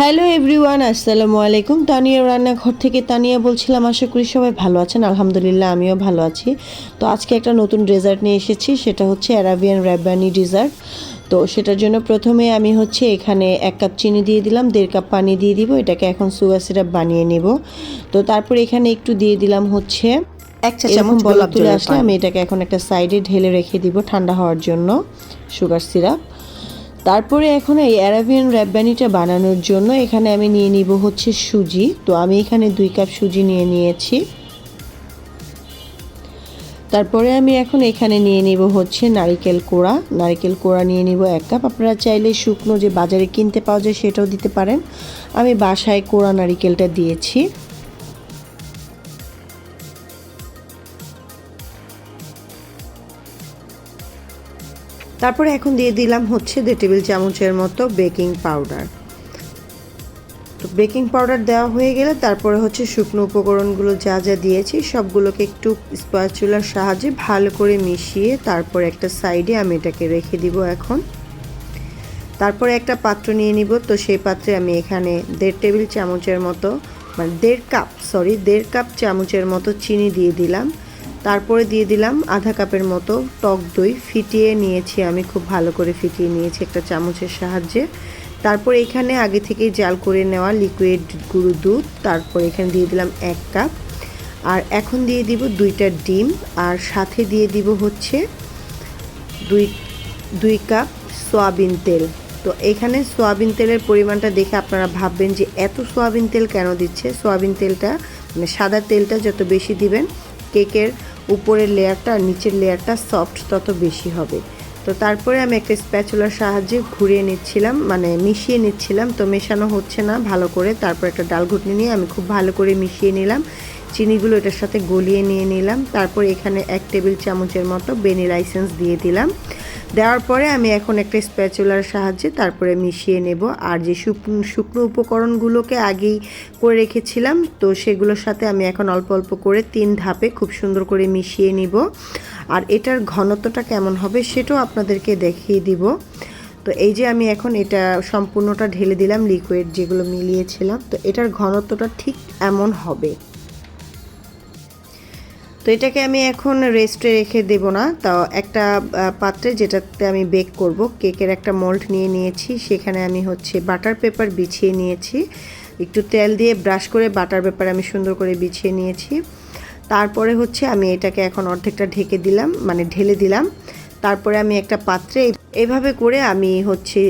Hello everyone আসসালামু আলাইকুম। তানিয়া রান্নাঘর থেকে তানিয়া বলছিলাম আশা করি সবাই ভালো আছেন। আলহামদুলিল্লাহ আমিও ভালো আছি। তো আজকে একটা নতুন ডেজার্ট নিয়ে এসেছি সেটা হচ্ছে অ্যারাবিয়ান র্যাবানি ডেজার্ট তো সেটার জন্য প্রথমে আমি হচ্ছে এখানে এক কাপ চিনি দিয়ে দিলাম দেড় কাপ পানি দিয়ে দিব এটাকে এখন সুগার সিরাপ বানিয়ে নেব। তো তারপরে এখানে একটু দিয়ে দিলাম হচ্ছে এক চা এরকম চামচ বলক তুলে আসলে আমি এটাকে এখন একটা সাইডে ঢেলে রেখে দিব ঠান্ডা হওয়ার জন্য সুগার সিরাপ। তারপরে এখন এই অ্যারাবিয়ান র্যাববানিটা বানানোর জন্য এখানে আমি নিয়ে নিব হচ্ছে সুজি। তো আমি এখানে দুই কাপ সুজি নিয়ে নিয়েছি। তারপরে আমি এখন এখানে নিয়ে নিব হচ্ছে নারিকেল কোড়া। নারিকেল কোড়া নিয়ে নিব এক কাপ। আপনারা চাইলে শুকনো যে বাজারে কিনতে পাওয়া যায় সেটাও দিতে পারেন। আমি বাসায় কোড়া নারিকেলটা দিয়েছি। তারপরে এখন দিয়ে দিলাম হচ্ছে দেড় টেবিল চামচের মতো বেকিং পাউডার। তো বেকিং পাউডার দেওয়া হয়ে গেলে তারপরে হচ্ছে শুকনো উপকরণগুলো যা যা দিয়েছি সবগুলোকে একটু স্প্যাচুলার সাহায্যে ভালো করে মিশিয়ে তারপর একটা সাইডে আমি এটাকে রেখে দিব এখন। তারপরে একটা পাত্র নিয়ে নিব, তো সেই পাত্রে আমি এখানে দেড় টেবিল চামচের মতো মানে দেড় কাপ সরি দেড় কাপ চামচের মতো চিনি দিয়ে দিলাম। তারপরে দিয়ে দিলাম আধা কাপের মতো টক দই। ফিটিয়ে নিয়েছি আমি, খুব ভালো করে ফিটিয়ে নিয়েছি একটা চামচের সাহায্যে। তারপর এখানে আগে থেকেই জাল করে নেওয়া লিকুইড গুঁড়ো দুধ, তারপর এখানে দিয়ে দিলাম এক কাপ। আর এখন দিয়ে দিব দুইটা ডিম, আর সাথে দিয়ে দিব হচ্ছে দুই দুই কাপ সয়াবিন তেল। তো এখানে সয়াবিন তেলের পরিমাণটা দেখে আপনারা ভাববেন যে এত সয়াবিন তেল কেন দিচ্ছে? সয়াবিন তেলটা মানে সাদা তেলটা যত বেশি দিবেন, কেকের উপরের লেয়ারটা নিচের লেয়ারটা সফট তত বেশি হবে। তো তারপরে আমি একটা স্প্যাচুলার সাহায্যে ঘুরিয়ে নিচ্ছিলাম মানে মিশিয়ে নিচ্ছিলাম, তো মেশানো হচ্ছে না ভালো করে। তারপর একটা ডাল ঘুটনি নিয়ে আমি খুব ভালো করে মিশিয়ে নিলাম। চিনিগুলো এটার সাথে গলিয়ে নিয়ে নিলাম। তারপর এখানে এক টেবিল চামচের মতো বেনি লাইসেন্স দিয়ে দিলাম। দেওয়ার পরে আমি এখন একটা স্প্যাচুলার সাহায্যে তারপরে মিশিয়ে নেব। আর যে শুকনো উপকরণগুলোকে আগেই করে রেখেছিলাম, তো সেগুলোর সাথে আমি এখন অল্প অল্প করে তিন ধাপে খুব সুন্দর করে মিশিয়ে নিব। আর এটার ঘনত্বটা কেমন হবে সেটাও আপনাদেরকে দেখিয়ে দিব। তো এই যে আমি এখন এটা সম্পূর্ণটা ঢেলে দিলাম লিকুইড যেগুলো মিলিয়েছিলাম, তো এটার ঘনত্বটা ঠিক এমন হবে। তো এটাকে আমি এখন রেস্টে রেখে দেব না। তো একটা পাত্রে যেটাতে আমি বেক করব কেকের একটা মোল্ড নিয়ে নিয়েছি। সেখানে আমি হচ্ছে বাটার পেপার বিছিয়ে নিয়েছি। একটু তেল দিয়ে ব্রাশ করে বাটার পেপার আমি সুন্দর করে বিছিয়ে নিয়েছি। তারপরে হচ্ছে আমি এটাকে এখন অর্ধেকটা ঢেকে দিলাম মানে ঢেলে দিলাম। তারপরে আমি একটা পাত্রে এভাবে করে আমি হচ্ছে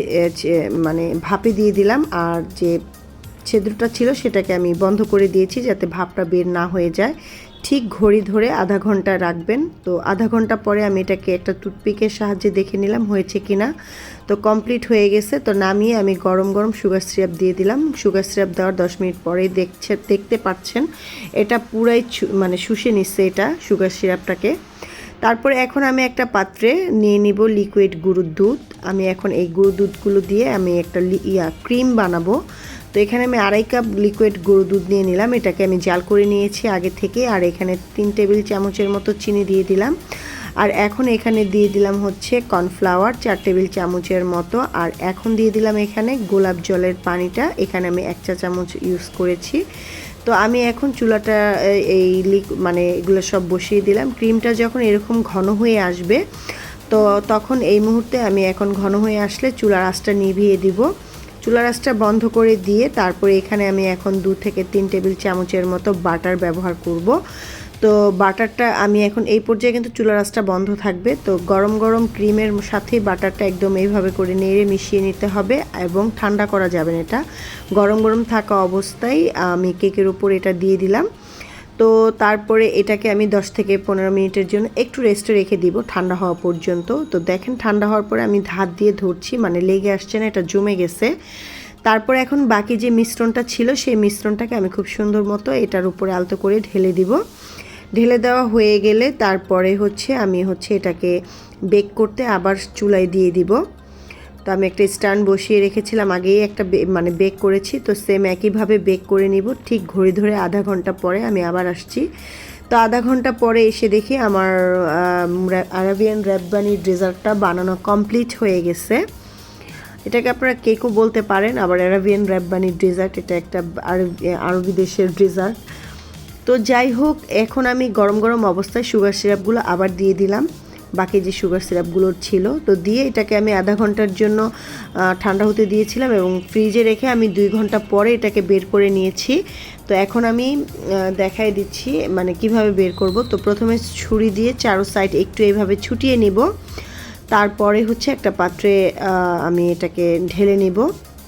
মানে ভাপে দিয়ে দিলাম। আর যে ছেদ্রটা ছিল সেটাকে আমি বন্ধ করে দিয়েছি যাতে ভাপটা বের না হয়ে যায়। ঠিক ঘড়ি ধরে আধা ঘণ্টা রাখবেন। তো আধা ঘণ্টা পরে আমি এটাকে একটা টুথপিকের সাহায্যে দেখে নিলাম হয়েছে কি না তো কমপ্লিট হয়ে গেছে। তো নামিয়ে আমি গরম গরম সুগার সিরাপ দিয়ে দিলাম। সুগার সিরাপ দেওয়ার দশ মিনিট পরেই দেখছে, দেখতে পাচ্ছেন, এটা পুরাই মানে শুষে নিচ্ছে এটা সুগার সিরাপটাকে। তারপরে এখন আমি একটা পাত্রে নিয়ে নিব লিকুইড গুঁড়োর দুধ। আমি এখন এই গুঁড়ো দুধগুলো দিয়ে আমি একটা ইয়া, ক্রিম বানাবো। তো এখানে আমি আড়াই কাপ লিকুইড গরু দুধ নিয়ে নিলাম। এটাকে আমি জাল করে নিয়েছি আগে থেকে, আর এখানে তিন টেবিল চামচের মতো চিনি দিয়ে দিলাম। আর এখন এখানে দিয়ে দিলাম হচ্ছে কর্নফ্লাওয়ার চার টেবিল চামচের মতো। আর এখন দিয়ে দিলাম এখানে গোলাপ জলের পানিটা। এখানে আমি এক চা চামচ ইউজ করেছি। তো আমি এখন চুলাটা এই লিক মানে এগুলো সব বসিয়ে দিলাম। ক্রিমটা যখন এরকম ঘন হয়ে আসবে, তো তখন এই মুহূর্তে আমি এখন ঘন হয়ে আসলে চুলার আঁচটা নিভিয়ে দিব। চুলা রাসটা বন্ধ করে দিয়ে তারপরে এখানে আমি এখন দু থেকে তিন টেবিল চামচের মতো বাটার ব্যবহার করব। তো বাটারটা আমি এখন এই পর্যায়ে কিন্তু চুলা রাসটা বন্ধ থাকবে। তো গরম গরম ক্রিমের সাথে বাটারটা একদম এইভাবে করে নেড়ে মিশিয়ে নিতে হবে এবং ঠান্ডা করা যাবে না এটা। গরম গরম থাকা অবস্থায় আমি কেকের উপর এটা দিয়ে দিলাম। তো তারপরে এটাকে আমি 10 থেকে পনেরো মিনিটের জন্য একটু রেস্টে রেখে দিব ঠান্ডা হওয়া পর্যন্ত। তো দেখেন ঠান্ডা হওয়ার পরে আমি ধার দিয়ে ধরছি মানে লেগে আসছে না, এটা জমে গেছে। তারপর এখন বাকি যে মিশ্রণটা ছিল, সেই মিশ্রণটাকে আমি খুব সুন্দর মতো এটার উপরে আলতো করে ঢেলে দিব। ঢেলে দেওয়া হয়ে গেলে তারপরে হচ্ছে আমি হচ্ছে এটাকে বেক করতে আবার চুলায় দিয়ে দিব। তো আমি একটা স্ট্যান্ড বসিয়ে রেখেছিলাম, আগেই একটা মানে বেক করেছি, তো সেম একইভাবে বেক করে নিব। ঠিক ঘড়ি ধরে আধা ঘণ্টা পরে আমি আবার আসছি। তো আধা ঘণ্টা পরে এসে দেখি আমার আরাবিয়ান র্যাববানি ডেজার্টটা বানানো কমপ্লিট হয়ে গেছে। এটাকে আপনারা কেকও বলতে পারেন, আবার অ্যারাবিয়ান র্যাব্বানি ডেজার্ট, এটা একটা আরবি দেশের ডেজার্ট। তো যাই হোক, এখন আমি গরম গরম অবস্থায় সুগার সিরাপগুলো আবার দিয়ে দিলাম। বাকি যে সুগার সিরাপগুলো ছিল, তো দিয়ে এটাকে আমি আধা ঘণ্টার জন্য ঠান্ডা হতে দিয়েছিলাম এবং ফ্রিজে রেখে আমি দুই ঘণ্টা পরে এটাকে বের করে নিয়েছি। তো এখন আমি দেখাই দিচ্ছি মানে কীভাবে বের করব। তো প্রথমে ছুরি দিয়ে চারো সাইড একটু এইভাবে ছুটিয়ে নিব। তারপরে হচ্ছে একটা পাত্রে আমি এটাকে ঢেলে নিব।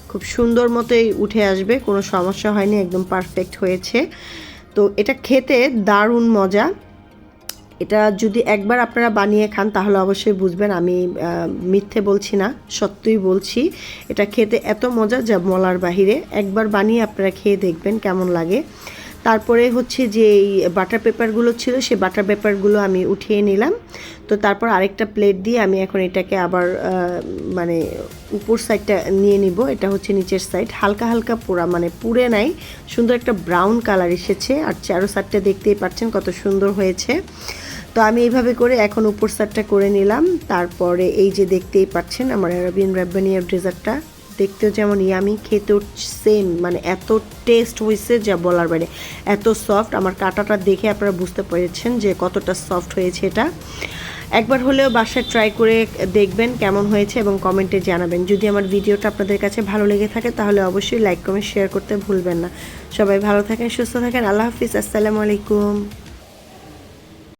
খুব সুন্দর মতোই উঠে আসবে, কোনো সমস্যা হয়নি, একদম পারফেক্ট হয়েছে। তো এটা খেতে দারুণ মজা। এটা যদি একবার আপনারা বানিয়ে খান, তাহলে অবশ্যই বুঝবেন আমি মিথ্যে বলছি না, সত্যই বলছি। এটা খেতে এত মজা যা মলার বাহিরে। একবার বানিয়ে আপনারা খেয়ে দেখবেন কেমন লাগে। তারপরে হচ্ছে যে এই বাটার পেপারগুলো ছিল, সেই বাটার পেপারগুলো আমি উঠিয়ে নিলাম। তো তারপর আরেকটা প্লেট দিয়ে আমি এখন এটাকে আবার মানে উপর সাইডটা নিয়ে নিব। এটা হচ্ছে নিচের সাইড। হালকা হালকা পোড়া মানে পুড়ে নাই। সুন্দর একটা ব্রাউন কালার এসেছে। আর চারো সাইডটা দেখতেই পাচ্ছেন কত সুন্দর হয়েছে। তো আমি এইভাবে করে এখন উপর সাইডটা করে নিলাম। তারপরে এই যে দেখতেই পাচ্ছেন আমার অ্যারাবিয়ান র্যাবানিয়ার ডেজার্টটা, দেখতেও যেমন ইয়ামি খেতেও সেম মানে এত টেস্ট হয়েছে যা বলার বাইরে। এত সফট আমার কাটাটা দেখে আপনারা বুঝতে পেরেছেন যে কতটা সফট হয়েছে এটা। একবার হলেও বাসায় ট্রাই করে দেখবেন কেমন হয়েছে এবং কমেন্টে জানাবেন। যদি আমার ভিডিওটা আপনাদের কাছে ভালো লেগে থাকে, তাহলে অবশ্যই লাইক কমেন্ট শেয়ার করতে ভুলবেন না। সবাই ভালো থাকেন, সুস্থ থাকেন, আল্লাহ হাফিজ, আসসালামু আলাইকুম।